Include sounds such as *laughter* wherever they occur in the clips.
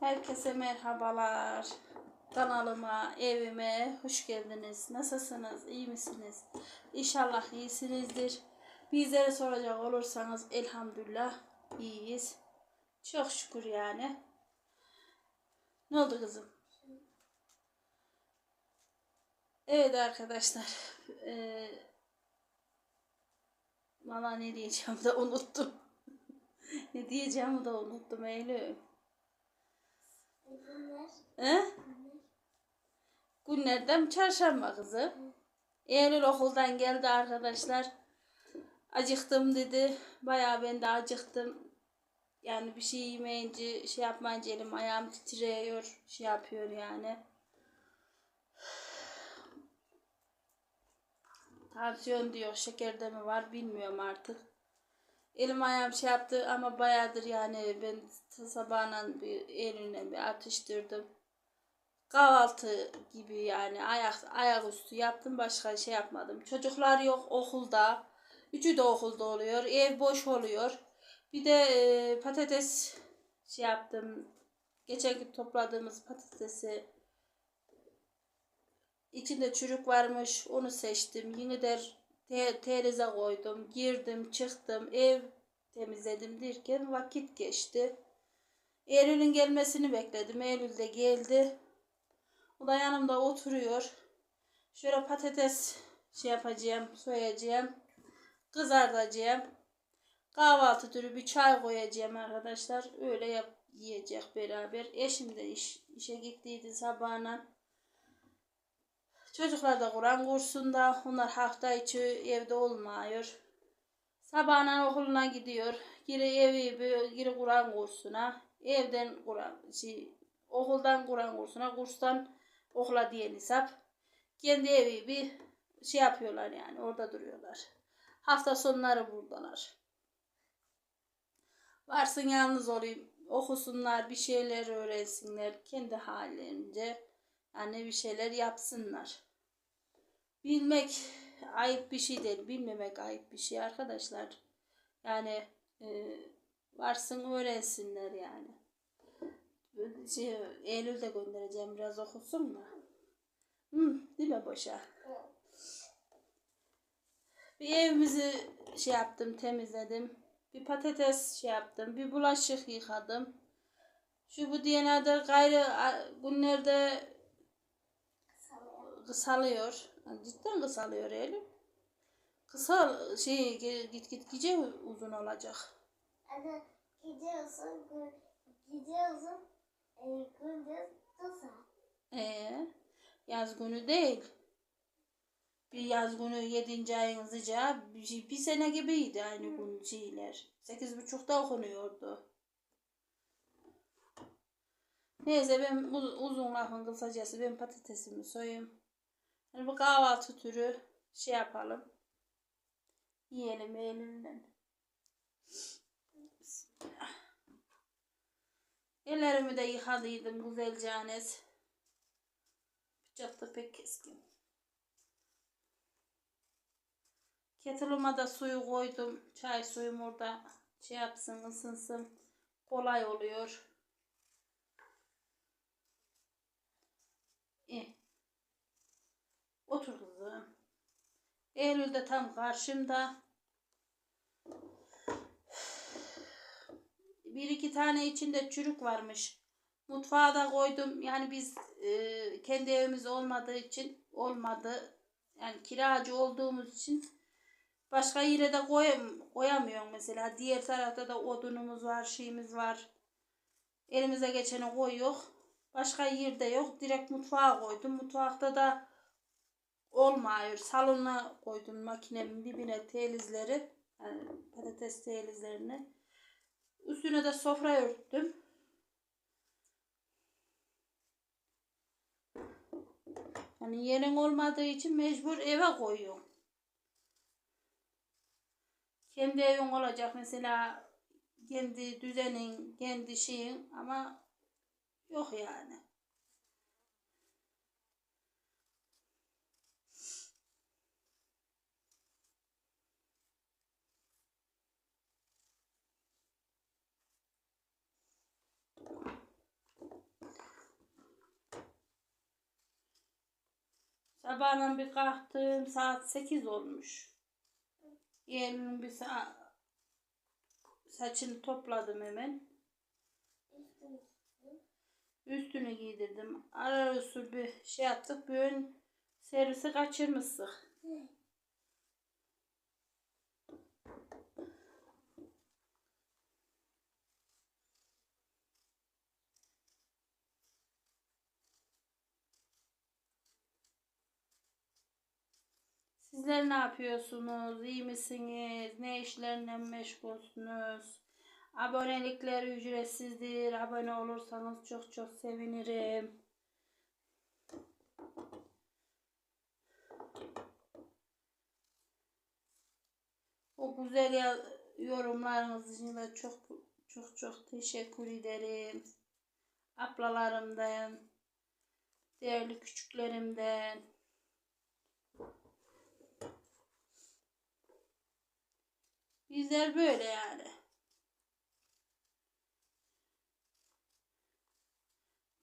Herkese merhabalar. Kanalıma, evime hoş geldiniz. Nasılsınız? İyi misiniz? İnşallah iyisinizdir. Bizlere soracak olursanız elhamdülillah iyiyiz. Çok şükür yani. Ne oldu kızım? Evet arkadaşlar. Eee Valla ne diyeceğimi de unuttum. *laughs* ne diyeceğimi de unuttum Eylül. Günler. He? Günlerden çarşamba kızı. Eylül okuldan geldi arkadaşlar. Acıktım dedi. Bayağı ben de acıktım. Yani bir şey yemeyince şey yapmayınca elim ayağım titriyor. Şey yapıyor yani. *sighs* Tansiyon diyor. Şekerde mi var bilmiyorum artık. Elim ayağım şey yaptı ama bayağıdır yani ben sabahla bir elimle bir atıştırdım. Kahvaltı gibi yani ayak ayaküstü yaptım başka şey yapmadım. Çocuklar yok okulda. Üçü de okulda oluyor. Ev boş oluyor. Bir de e, patates şey yaptım. Geçen gün topladığımız patatesi içinde çürük varmış. Onu seçtim. Yine de te- terize koydum. Girdim, çıktım. Ev temizledim derken vakit geçti. Eylül'ün gelmesini bekledim. Eylül de geldi. O da yanımda oturuyor. Şöyle patates şey yapacağım, soyacağım. Kızartacağım. Kahvaltı türü bir çay koyacağım arkadaşlar. Öyle yap, yiyecek beraber. Eşim de iş, işe gittiydi sabahına. Çocuklar da Kur'an kursunda. Onlar hafta içi evde olmuyor. Sabahına okuluna gidiyor. Giri evi, giri Kur'an kursuna. Evden Kur'an, şey, okuldan Kur'an kursuna, kurstan okula diye hesap. Kendi evi bir şey yapıyorlar yani orada duruyorlar. Hafta sonları buradalar. Varsın yalnız olayım, okusunlar, bir şeyler öğrensinler, kendi hallerince yani bir şeyler yapsınlar. Bilmek ayıp bir şey değil, bilmemek ayıp bir şey arkadaşlar. Yani e, varsın öğrensinler yani. Şey, Eylül'de göndereceğim biraz okusun da. Hı, değil mi boşa? Bir evimizi şey yaptım, temizledim. Bir patates şey yaptım. Bir bulaşık yıkadım. Şu bu diyene de gayrı günlerde kısalıyor. Cidden kısalıyor Eylül. Kısa şey git git gece uzun olacak. Anne gidiyorsun, gün, gidiyorsun, e, gündüz kısa. Ee, yaz günü değil. Bir yaz günü 7. ayın sıcağı bir, şey- bir sene gibiydi aynı gün şeyler. Sekiz buçukta okunuyordu. Neyse ben uz- uzun lafın kısacası ben patatesimi soyayım. Yani bu kahvaltı türü şey yapalım. Yiyelim elinden. Bismillah. Ellerimi de yıkadıydım güzelce anes. Bıçak da pek keskin. Kettle'ıma da suyu koydum. Çay suyum orada şey yapsın ısınsın. Kolay oluyor. İyi. Otur kızım. Eylül de tam karşımda. Bir iki tane içinde çürük varmış. Mutfağa da koydum. Yani biz e, kendi evimiz olmadığı için olmadı. Yani kiracı olduğumuz için başka yere de koyam, koyamıyorum mesela. Diğer tarafta da odunumuz var, şeyimiz var. Elimize geçeni koyuyor. Başka yerde yok. Direkt mutfağa koydum. Mutfakta da olmuyor. Salona koydum makinemin dibine telizleri. Yani patates telizlerini. Üstüne de sofra örttüm. Hani yerin olmadığı için mecbur eve koyuyorum. Kendi evin olacak mesela kendi düzenin, kendi şeyin ama yok yani. Sabahdan bir kalktım saat 8 olmuş. Yeğenimin bir sa- saçını topladım hemen. Üstünü giydirdim. Ara usul bir şey yaptık. Bugün servisi kaçırmıştık. Sizler ne yapıyorsunuz? İyi misiniz? Ne işlerle meşgulsünüz? Abonelikler ücretsizdir. Abone olursanız çok çok sevinirim. O güzel yorumlarınız için de çok çok çok teşekkür ederim. Ablalarımdan, değerli küçüklerimden. Bizler böyle yani.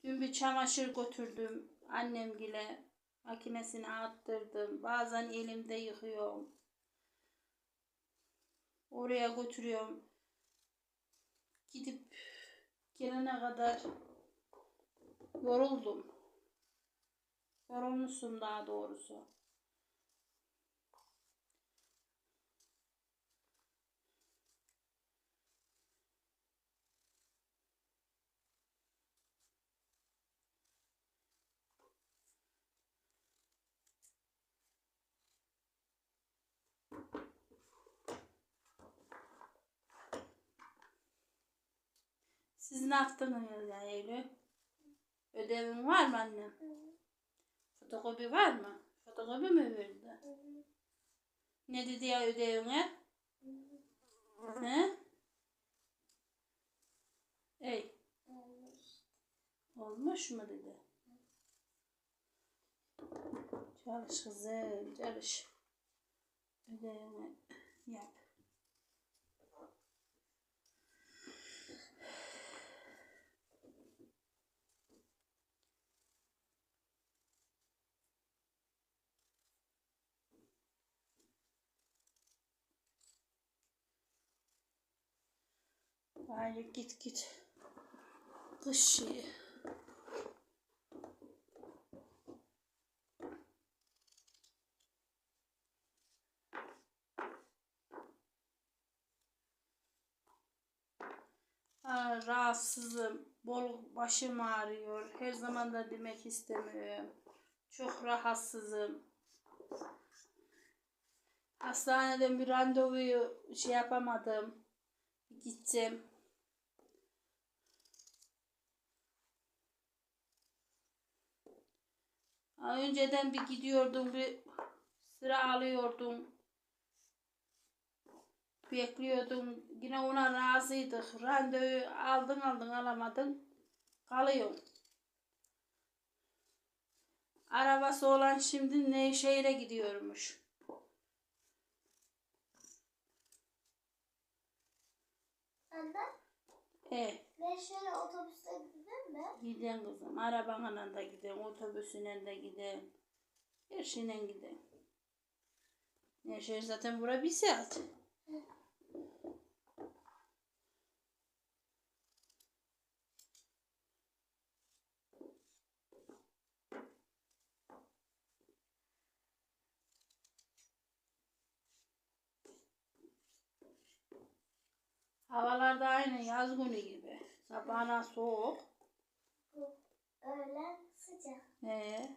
Dün bir çamaşır götürdüm annemgile. Makinesine attırdım. Bazen elimde yıkıyorum. Oraya götürüyorum. Gidip gelene kadar yoruldum. Yorulmuşsun daha doğrusu. Siz ne yaptınız ya Eylül? Ödevin var mı annem? Fotokopi var mı? Fotokopi mi verdi? Ne dedi ya ödevine? He? Ey, olmuş mu dedi. Çalış kızım, çalış. Ödevini yap. Hayır git git. Kış şeyi. Ha, rahatsızım. Bol başım ağrıyor. Her zaman da demek istemiyorum. Çok rahatsızım. Hastaneden bir randevuyu şey yapamadım. Gittim. Ha, Önceden bir gidiyordum, bir sıra alıyordum. Bekliyordum. Yine ona razıydık. Randevu aldın aldın alamadın. Kalıyor. Arabası olan şimdi Nevşehir'e gidiyormuş. Anne, E, ben şöyle otobüste gideyim mi? giden kızım. Arabanla da giden, otobüsüne de giden. Her şeyle giden. Nevşehir zaten bura bir saat. Havalar da aynı yaz günü gibi. Sabahına soğuk. Bu öğlen sıcak. Ee,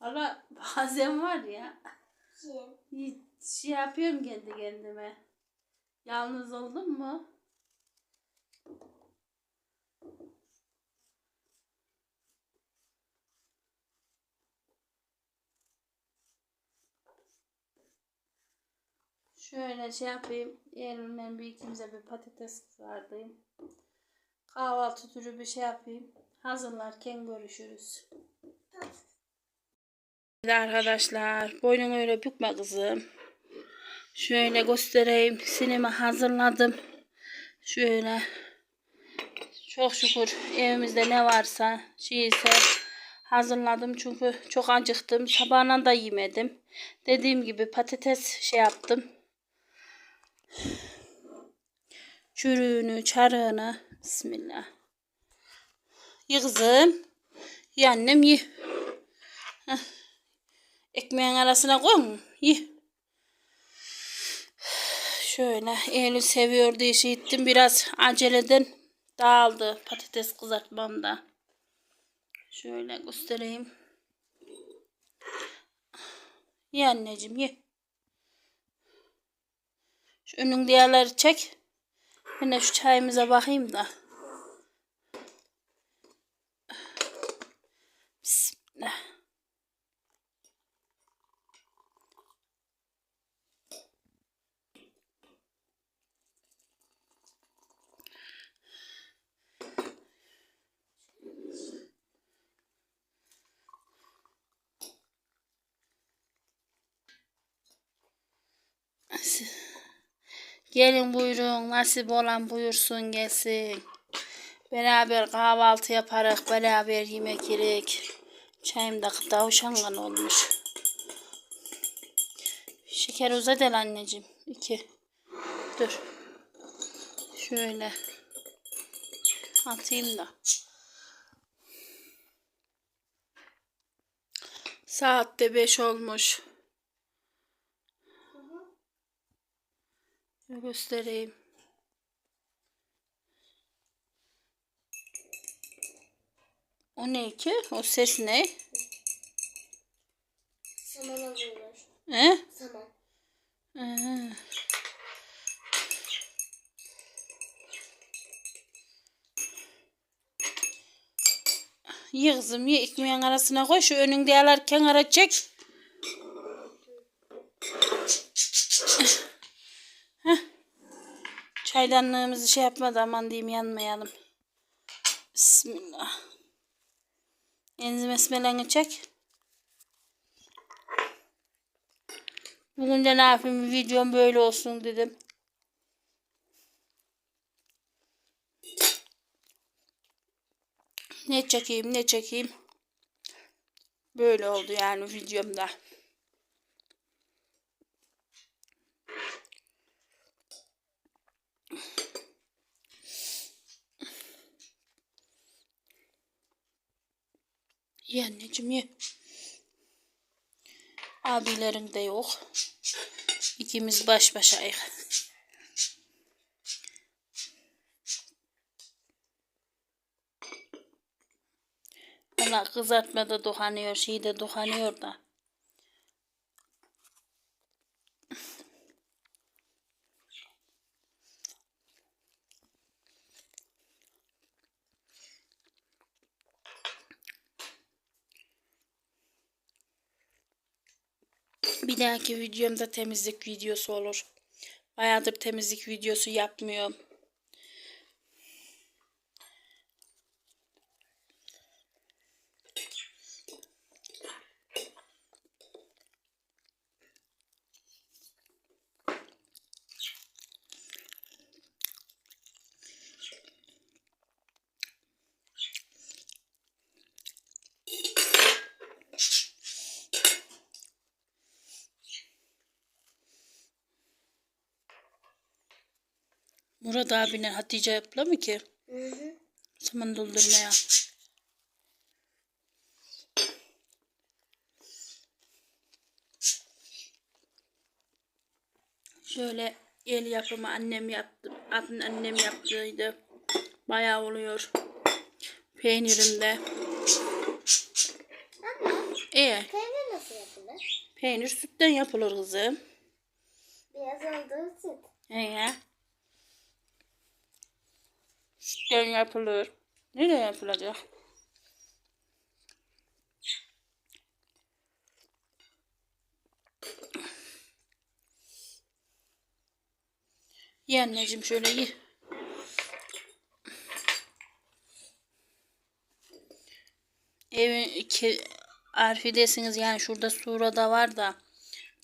valla bazen var ya. kim? Şey yapıyorum kendi kendime. Yalnız oldum mu? Şöyle şey yapayım. Elimden bir ikimize bir patates kızartayım. Kahvaltı türü bir şey yapayım. Hazırlarken görüşürüz. Arkadaşlar boynunu öyle bükme kızım. Şöyle göstereyim. Sinema hazırladım. Şöyle. Çok şükür evimizde ne varsa şeyse hazırladım. Çünkü çok acıktım. Sabahına da yemedim. Dediğim gibi patates şey yaptım. Çürüğünü, çarığını. Bismillah. Ye kızım. Ye annem ye. Ekmeğin arasına koy mu? Ye. Şöyle Eylül seviyor diye şey ettim. Biraz aceleden dağıldı patates kızartmam da. Şöyle göstereyim. Ye anneciğim ye. Önün diğerleri çek. De şu çayımıza bakayım da. Bismillah. Gelin buyurun. Nasip olan buyursun gelsin. Beraber kahvaltı yaparak beraber yemek yerik. Çayım da tavşangan olmuş. Şeker uzat el anneciğim. İki. Dur. Şöyle. Atayım da. Saat de beş olmuş. Şöyle göstereyim. O ne ki? O ses ne? Saman alıyorlar. He? Saman. Ee. Ye kızım ye ekmeğin arasına koy şu önünde yalar kenara çek. Heh. Çaydanlığımızı şey yapmadı aman diyeyim yanmayalım. Bismillah. Enzim esmelerini çek. Bugün de ne yapayım videom böyle olsun dedim. Ne çekeyim ne çekeyim. Böyle oldu yani videomda. Ye anneciğim ye. Abilerin de yok. İkimiz baş başayız. Ona kızartma da dokunuyor, şey de dokunuyor da. Bir dahaki videomda temizlik videosu olur. Bayağıdır temizlik videosu yapmıyorum. Murat abine Hatice yapla mı ki? Hı hı. Saman doldurmaya. Şöyle el yapımı annem yaptı. Adın annem yaptıydı. Bayağı oluyor. Peynirim de. Ee, Peynir nasıl yapılır? peynir sütten yapılır kızım. Beyaz olduğu süt. Ee, sütten yapılır. Nereye yapılacak? Ye anneciğim şöyle ye. Evin iki arfidesiniz yani şurada surada var da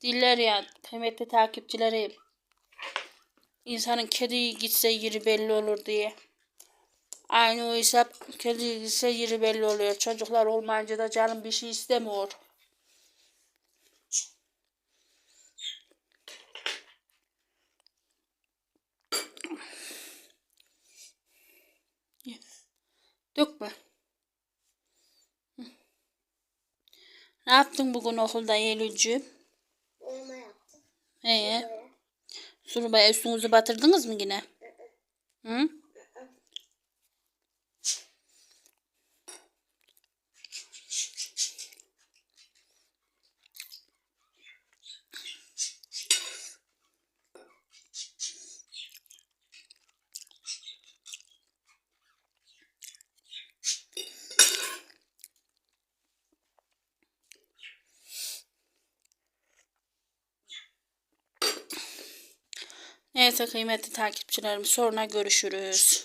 diller ya kıymetli takipçilerim. İnsanın kedi gitse yeri belli olur diye. Aynı o hesap gitse yeri belli oluyor. Çocuklar olmayınca da canım bir şey istemiyor. Dökme. Hı. Ne yaptın bugün okulda Eylülcüğüm? Olma yaptım. Ee, Böyle. Surubaya üstünüzü batırdınız mı yine? Hı? Neyse kıymetli takipçilerim sonra görüşürüz.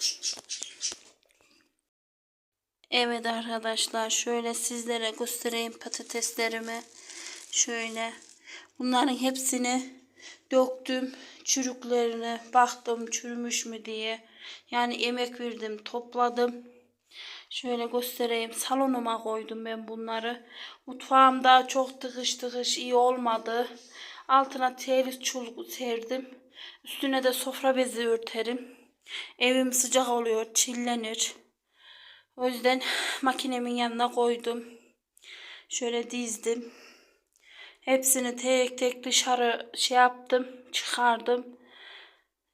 Evet arkadaşlar şöyle sizlere göstereyim patateslerimi. Şöyle bunların hepsini döktüm çürüklerine baktım çürümüş mü diye. Yani emek verdim topladım. Şöyle göstereyim. Salonuma koydum ben bunları. Mutfağımda çok tıkış tıkış iyi olmadı. Altına telif çulgu serdim. Üstüne de sofra bezi örterim. Evim sıcak oluyor, çillenir. O yüzden makinemin yanına koydum. Şöyle dizdim. Hepsini tek tek dışarı şey yaptım, çıkardım.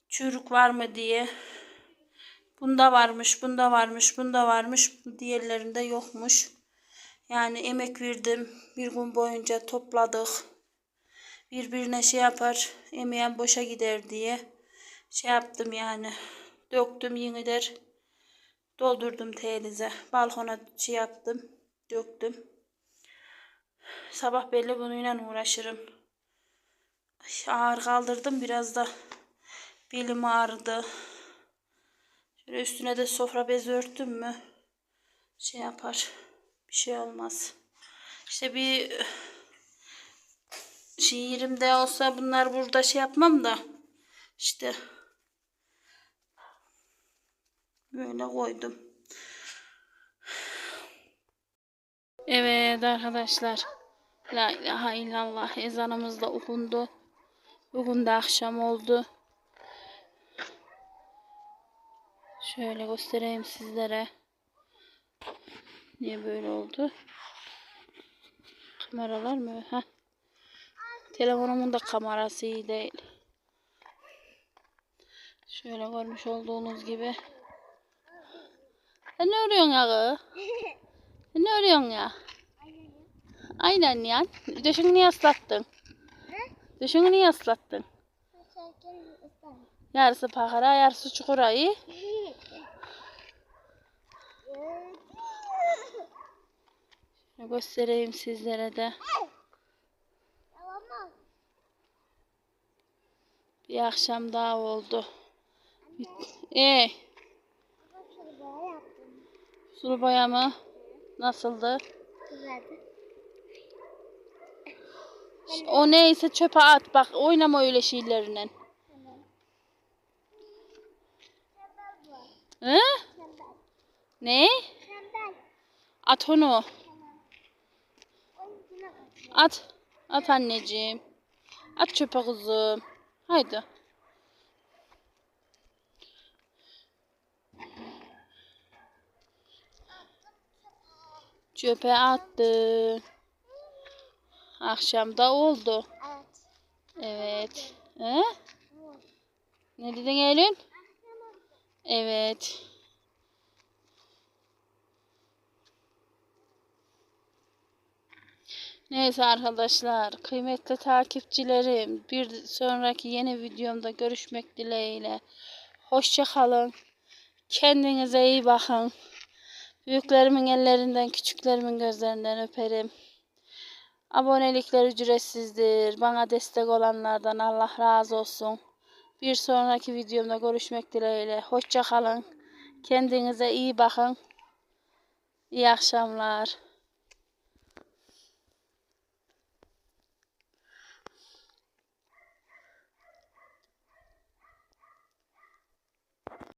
Çürük var mı diye. Bunda varmış, bunda varmış, bunda varmış. Diğerlerinde yokmuş. Yani emek verdim. Bir gün boyunca topladık. Birbirine şey yapar, emeğen boşa gider diye. Şey yaptım yani. Döktüm yeniler. Doldurdum teylize. Balkona şey yaptım. Döktüm. Sabah belli bununla uğraşırım. Ağır kaldırdım biraz da. Belim ağrıdı. Şöyle üstüne de sofra bezi örttüm mü şey yapar. Bir şey olmaz. İşte bir şiirimde olsa bunlar burada şey yapmam da işte böyle koydum. Evet arkadaşlar. La ilahe illallah ezanımız da okundu. Bugün de akşam oldu. Şöyle göstereyim sizlere. Niye böyle oldu? Kameralar mı? Heh. Telefonumun da kamerası iyi değil. Şöyle görmüş olduğunuz gibi. Sen ne örüyorsun ya? Sen ne örüyorsun ya? Aynen ya. Döşünü niye ıslattın? Döşünü niye ıslattın? Yarısı pakara, yarısı çukurayı. Göstereyim sizlere de. Bir akşam daha oldu. Ee, sulu boya mı? Nasıldı? O neyse çöpe at bak oynama öyle şeylerle. Hı? Ne? At onu. At. At anneciğim. At çöpe kızım. Haydi. Çöpe attı. Akşamda oldu. Evet. He? Ne dedin Eylül? Evet. Neyse arkadaşlar, kıymetli takipçilerim, bir sonraki yeni videomda görüşmek dileğiyle. Hoşça kalın. Kendinize iyi bakın. Büyüklerimin ellerinden, küçüklerimin gözlerinden öperim. Abonelikler ücretsizdir. Bana destek olanlardan Allah razı olsun. Bir sonraki videomda görüşmek dileğiyle. Hoşça kalın. Kendinize iyi bakın. İyi akşamlar.